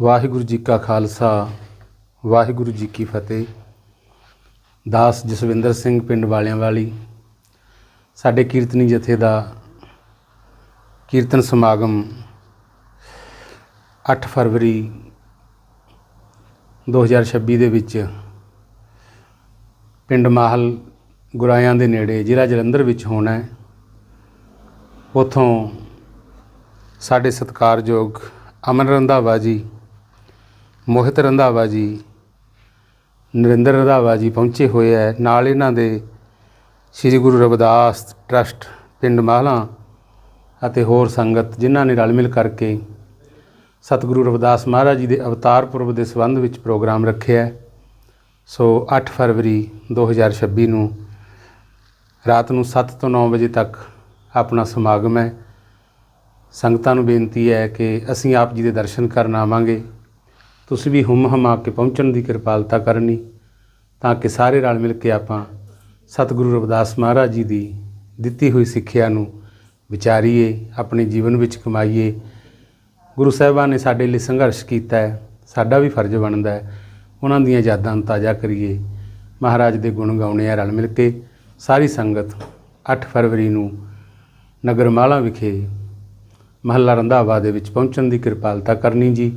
ਵਾਹਿਗੁਰੂ ਜੀ ਕਾ ਖਾਲਸਾ, ਵਾਹਿਗੁਰੂ ਜੀ ਕੀ ਫਤਿਹ। ਦਾਸ ਜਸਵਿੰਦਰ ਸਿੰਘ ਪਿੰਡ ਵਾਲਿਆਂ ਵਾਲੀ, ਸਾਡੇ ਕੀਰਤਨੀ ਜਥੇ ਦਾ ਕੀਰਤਨ ਸਮਾਗਮ 8 ਫਰਵਰੀ 2026 ਦੇ ਵਿੱਚ ਪਿੰਡ ਮਾਹਲ ਗੁਰਾਇਆਂ ਦੇ ਨੇੜੇ ਜ਼ਿਲ੍ਹਾ ਜਲੰਧਰ ਵਿੱਚ ਹੋਣਾ ਹੈ। ਉਥੋਂ ਸਾਡੇ ਸਤਿਕਾਰਯੋਗ ਅਮਨ ਰੰਧਾਵਾ ਜੀ ਮੋਹਿਤ ਰੰਧਾਵਾ ਜੀ, ਨਰਿੰਦਰ ਰੰਧਾਵਾ ਜੀ ਪਹੁੰਚੇ ਹੋਏ ਹੈ। ਨਾਲ ਇਹਨਾਂ ਦੇ ਸ੍ਰੀ ਗੁਰੂ ਰਵਿਦਾਸ ਟਰਸਟ ਪਿੰਡ ਮਾਹਲਾਂ ਅਤੇ ਹੋਰ ਸੰਗਤ ਜਿਨ੍ਹਾਂ ਨੇ ਰਲ ਮਿਲ ਕਰਕੇ ਸਤਿਗੁਰੂ ਰਵਿਦਾਸ ਮਹਾਰਾਜ ਜੀ ਦੇ ਅਵਤਾਰ ਪੁਰਬ ਦੇ ਸੰਬੰਧ ਵਿੱਚ ਪ੍ਰੋਗਰਾਮ ਰੱਖਿਆ ਸੋ 8 ਫਰਵਰੀ 2026 ਨੂੰ ਰਾਤ ਨੂੰ 7 ਤੋਂ 9 ਵਜੇ ਤੱਕ ਆਪਣਾ ਸਮਾਗਮ ਹੈ। ਸੰਗਤਾਂ ਨੂੰ ਬੇਨਤੀ ਹੈ ਕਿ ਅਸੀਂ ਆਪ ਜੀ ਦੇ ਦਰਸ਼ਨ ਕਰਨ ਆਵਾਂਗੇ। ਤੁਸੀਂ ਵੀ ਹੁਮ ਹਮਾ ਕੇ ਪਹੁੰਚਣ ਦੀ ਕਿਰਪਾਲਤਾ ਕਰਨੀ, ਤਾਂ ਕਿ ਸਾਰੇ ਰਲ ਮਿਲ ਕੇ ਆਪਾਂ ਸਤਿਗੁਰੂ ਰਵਿਦਾਸ ਮਹਾਰਾਜ ਜੀ ਦੀ ਦਿੱਤੀ ਹੋਈ ਸਿੱਖਿਆ ਨੂੰ ਵਿਚਾਰੀਏ, ਆਪਣੇ ਜੀਵਨ ਵਿੱਚ ਕਮਾਈਏ। ਗੁਰੂ ਸਾਹਿਬਾਨ ਨੇ ਸਾਡੇ ਲਈ ਸੰਘਰਸ਼ ਕੀਤਾ ਹੈ, ਸਾਡਾ ਵੀ ਫਰਜ਼ ਬਣਦਾ ਹੈ, ਉਹਨਾਂ ਦੀਆਂ ਯਾਦਾਂ ਨੂੰ ਤਾਜ਼ਾ ਕਰੀਏ। ਮਹਾਰਾਜ ਦੇ ਗੁਣ ਗਾਉਣੇ ਆ ਰਲ ਮਿਲ ਕੇ। ਸਾਰੀ ਸੰਗਤ 8 ਫਰਵਰੀ ਨੂੰ ਨਗਰ ਮਾਲਾ ਵਿਖੇ ਮਹੱਲਾ ਰੰਧਾਵਾ ਦੇ ਵਿੱਚ ਪਹੁੰਚਣ ਦੀ ਕਿਰਪਾਲਤਾ ਕਰਨੀ ਜੀ।